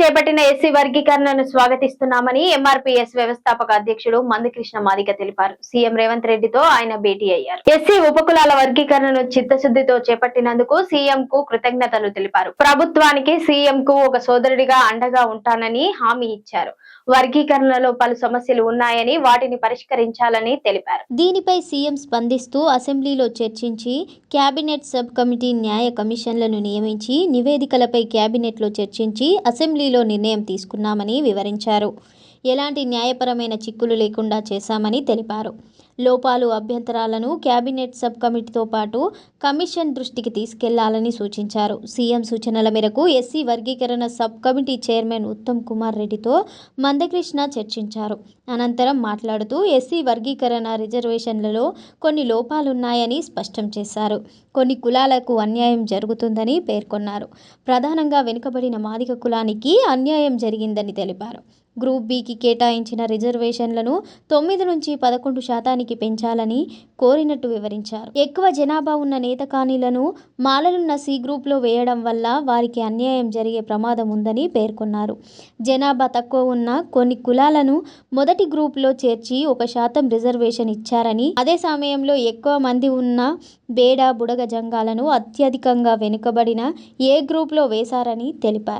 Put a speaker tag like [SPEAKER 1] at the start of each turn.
[SPEAKER 1] చేపట్టిన ఎస్సీ వర్గీకరణను స్వాగతిస్తున్నామని ఎంఆర్పీఎస్ వ్యవస్థాపక అధ్యక్షుడు మందకృష్ణ మాదిగ తెలిపారు. సీఎం రేవంత్ రెడ్డితో ఆయన భేటీ అయ్యారు. ఎస్సీ ఉపకులాల వర్గీకరణను చిత్తశుద్ధితో చేపట్టినందుకు సీఎం కు కృతజ్ఞతలు తెలిపారు. ప్రభుత్వానికి సీఎం కు ఒక సోదరుడిగా అండగా ఉంటానని హామీ ఇచ్చారు. వర్గీకరణలో పలు సమస్యలు ఉన్నాయని వాటిని పరిష్కరించాలని తెలిపారు.
[SPEAKER 2] దీనిపై సీఎం స్పందిస్తూ అసెంబ్లీలో చర్చించి కేబినెట్ సబ్ కమిటీ న్యాయ కమిషన్లను నియమించి నివేదికలపై కేబినెట్లో చర్చించి అసెంబ్లీ అసెంబ్లీలో నిర్ణయం తీసుకున్నామని వివరించారు. ఎలాంటి న్యాయపరమైన చిక్కులు లేకుండా చేశామని తెలిపారు. లోపాలు అభ్యంతరాలను కేబినెట్ సబ్ కమిటీతో పాటు కమిషన్ దృష్టికి తీసుకెళ్ళాలని సూచించారు. సీఎం సూచనల మేరకు ఎస్సీ వర్గీకరణ sub committee chairman Uttam Kumar రెడ్డితో మందకృష్ణ చర్చించారు. అనంతరం మాట్లాడుతూ ఎస్సీ వర్గీకరణ రిజర్వేషన్లలో కొన్ని లోపాలున్నాయని స్పష్టం చేశారు. కొన్ని కులాలకు అన్యాయం జరుగుతుందని పేర్కొన్నారు. ప్రధానంగా వెనుకబడిన మాదిక కులానికి అన్యాయం జరిగిందని తెలిపారు. గ్రూప్ బికి కేటాయించిన రిజర్వేషన్లను తొమ్మిది నుంచి పదకొండు శాతానికి పెంచాలని కోరినట్టు వివరించారు. ఎక్కువ జనాభా ఉన్న నేత కానీలను మాలలున్న సి గ్రూప్లో వేయడం వల్ల వారికి అన్యాయం జరిగే ప్రమాదం ఉందని పేర్కొన్నారు. జనాభా తక్కువ ఉన్న కొన్ని కులాలను మొదటి గ్రూప్లో చేర్చి ఒక శాతం రిజర్వేషన్ ఇచ్చారని అదే సమయంలో ఎక్కువ మంది ఉన్న బేడ బుడగ జంగాలను అత్యధికంగా వెనుకబడిన ఏ గ్రూప్లో వేశారని తెలిపారు.